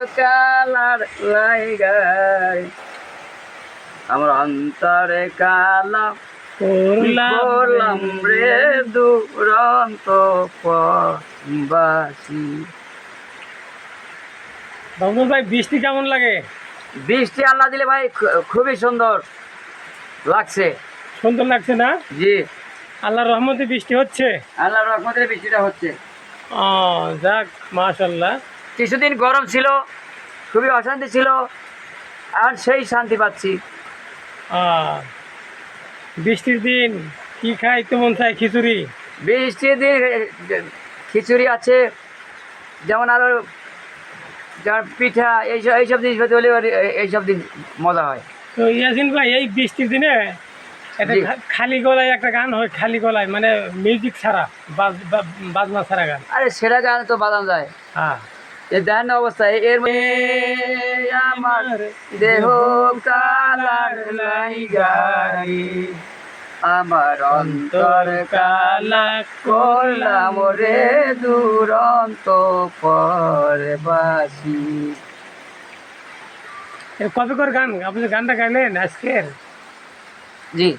Colour আমার অন্তরে কালা করলাম রে দুরন্ত বাসি বাবুল ভাই বৃষ্টি কেমন লাগে? বৃষ্টি আল্লাহ দিলে ভাই খুবই সুন্দর লাগছে। সুন্দর লাগছে না? জি। আল্লাহর রহমতে বৃষ্টি হচ্ছে? আল্লাহ রহমতে বৃষ্টিটা হচ্ছে। ও যাক মাশাল্লাহ। কিছুদিন গরম ছিল খুবই অশান্তি ছিল আর সেই শান্তি পাচ্ছি। বৃষ্টির দিন কি খাই তেমন চাই খিচুড়ি? বৃষ্টির দিন খিচুড়ি আছে যেমন আরও যেমন পিঠা এইসব এইসব জিনিস পেতে হলে এইসব দিন মজা হয়। তো ইয়াসিন ভাই এই বৃষ্টির দিনে একটা খালি গলায় একটা গান হয় খালি গলায় মানে মিউজিক ছাড়া বাজনা ছাড়া গান। আরে সেটা গান তো বাজানো যায়। হ্যাঁ। দেন অবস্থা এর আমার দেহ কালার লাইগারি আমার অন্তর কালা করলাম রে দুরন্ত পরবাসী। এ কবে করে গান? আপনি গানটা গাইলেন আজকের। জি।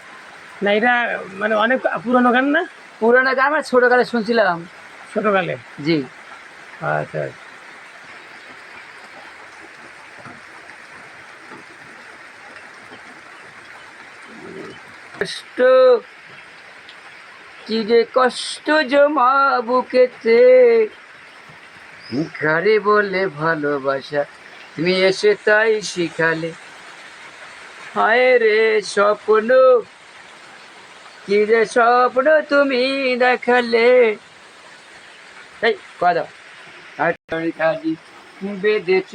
না এটা মানে অনেক পুরনো গান না? পুরোনো গান আমার ছোটকালে শুনছিলাম। ছোটকালে? জি। আচ্ছা। কষ্ট যে কষ্ট জমা বুকেতে ঘরে বলে ভালোবাসা, তুমি এসে তাই শিখালে। হায় রে স্বপ্ন, কি যে স্বপ্ন তুমি দেখালে। এই কথা বেঁধেছ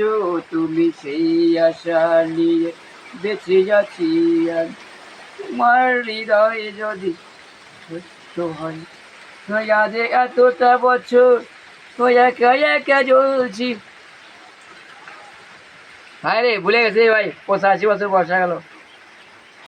তুমি সেই আশা নিয়ে, বেঁচে যাচ্ছি তোমার হৃদয়ে যদি সত্য হয় তুই আজ এতটা বছর তুই একা একা জ্বলছি। হ্যাঁ রে ভুলে গেছে ভাই পঁচাশি বছর বসা গেল।